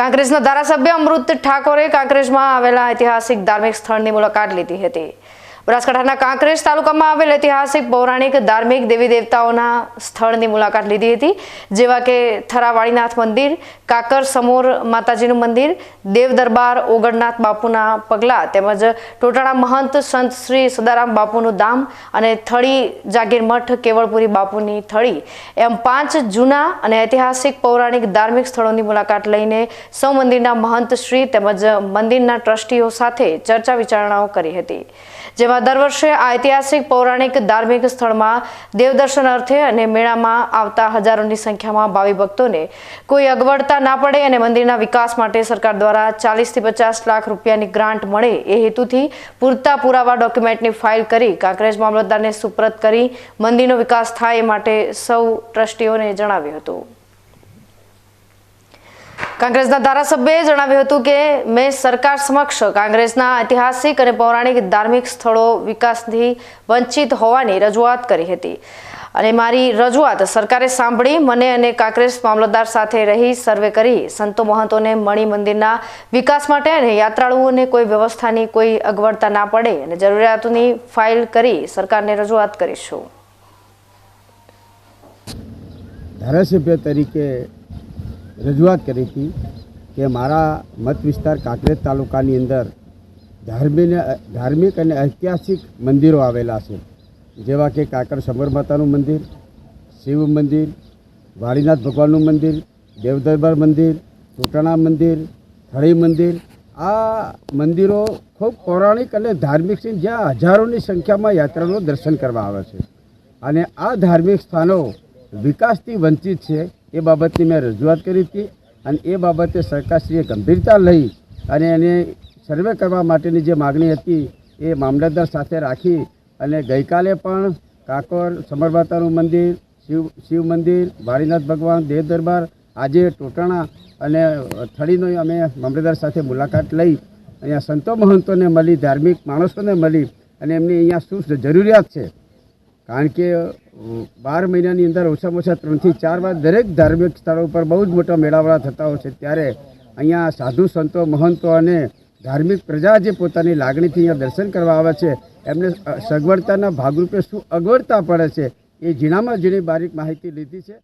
કાંકરેજના ધારાસભ્ય અમૃત ઠાકોરે કાંકરેજમાં આવેલા ઐતિહાસિક ધાર્મિક સ્થળની મુલાકાત લીધી હતી. બનાસકાંઠાના કાંકરેજ તાલુકામાં આવેલ ઐતિહાસિક, પૌરાણિક, ધાર્મિક દેવી દેવતાઓના સ્થળની મુલાકાત લીધી હતી. જેવા કે થરાવાળીનાથ મંદિર, કાકર સમોર માતાજીનું મંદિર દેવ દરબાર ઓગણનાથ બાપુના પગલા તેમજ ટોટાણા મહંત સંત શ્રી સદારામ બાપુનું ધામ અને થળી જાગીર મઠ કેવળપુરી બાપુની થળી. એમ પાંચ જૂના અને ઐતિહાસિક, પૌરાણિક, ધાર્મિક સ્થળોની મુલાકાત લઈને સૌ મંદિરના મહંત શ્રી તેમજ મંદિરના ટ્રસ્ટીઓ સાથે ચર્ચા વિચારણાઓ કરી હતી. જેમાં દર વર્ષે ઐતિહાસિક, પૌરાણિક, ધાર્મિક સ્થળમાં દેવદર્શન અર્થે અને મેળામાં આવતા હજારોની સંખ્યામાં ભાવિ ભક્તોને કોઈ અગવડતા ના પડે અને મંદિરના વિકાસ માટે સરકાર દ્વારા ચાલીસથી પચાસ લાખ રૂપિયાની ગ્રાન્ટ મળે એ હેતુથી પૂરતા પુરાવા ડોક્યુમેન્ટની ફાઇલ કરી કાંકરેજ મામલતદારને સુપ્રત કરી મંદિરનો વિકાસ થાય એ માટે સૌ ટ્રસ્ટીઓને જણાવ્યું હતું. કોંગ્રેસના ધારાસભ્યએ જણાવ્યું હતું કે મેં સરકાર સમક્ષ કોંગ્રેસના ઐતિહાસિક અને પૌરાણિક ધાર્મિક સ્થળો વિકાસથી વંચિત હોવાની રજૂઆત કરી હતી. અને મારી રજૂઆત સરકારે સાંભળી, મને અને કોંગ્રેસ મામલતદાર સાથે રહી સર્વે કરી, સંતો મહંતોને મણિ મંદિરના વિકાસ માટે અને યાત્રાળુઓને કોઈ વ્યવસ્થાની કોઈ અગવડતા ના પડે અને જરૂરિયાતોની ફાઇલ કરી સરકારને રજૂઆત કરીશું. ધારાસભ્ય તરીકે રજૂઆત કરી હતી કે મારા મત વિસ્તાર કાંકરેજ તાલુકાની અંદર ધાર્મિક ધાર્મિક અને ઐતિહાસિક મંદિરો આવેલા છે. જેવા કે કાકર સમર માતાનું મંદિર, શિવ મંદિર, વાળીનાથ ભગવાનનું મંદિર, દેવદરબાર મંદિર ટોટાણા મંદિર, થળી મંદિર. આ મંદિરો ખૂબ પૌરાણિક અને ધાર્મિક છે, જ્યાં હજારોની સંખ્યામાં યાત્રાળુઓ દર્શન કરવા આવે છે. અને આ ધાર્મિક સ્થાનો વિકાસથી વંચિત છે. એ બાબતની મેં રજૂઆત કરી હતી અને એ બાબતે સરકારશ્રીએ ગંભીરતા લઈ અને એને સર્વે કરવા માટેની જે માગણી હતી એ મામલતદાર સાથે રાખી અને ગઈકાલે પણ કાકોર સમરમાતાનું મંદિર, શિવ શિવ મંદિર વાળીનાથ ભગવાન, દેવ દરબાર, આજે ટોટાણા અને થળીનો અમે મામલતદાર સાથે મુલાકાત લઈ અહીંયા સંતો મહંતોને મળી, ધાર્મિક માણસોને મળી અને એમની અહીંયા શું જરૂરિયાત છે. કારણ કે બાર મહિનાની અંદર ઓછામાં ઓછા ત્રણથી ચાર વાર દરેક ધાર્મિક સ્થળો ઉપર બહુ જ મોટા મેળાવડા થતા હોય છે. ત્યારે અહીંયા સાધુ સંતો, મહંતો અને ધાર્મિક પ્રજા જે પોતાની લાગણીથી અહીંયા દર્શન કરવા આવે છે, એમને સગવડતાના ભાગરૂપે શું અગવડતા પડે છે એ ઝીણામાં ઝીણી બારીક માહિતી લીધી છે.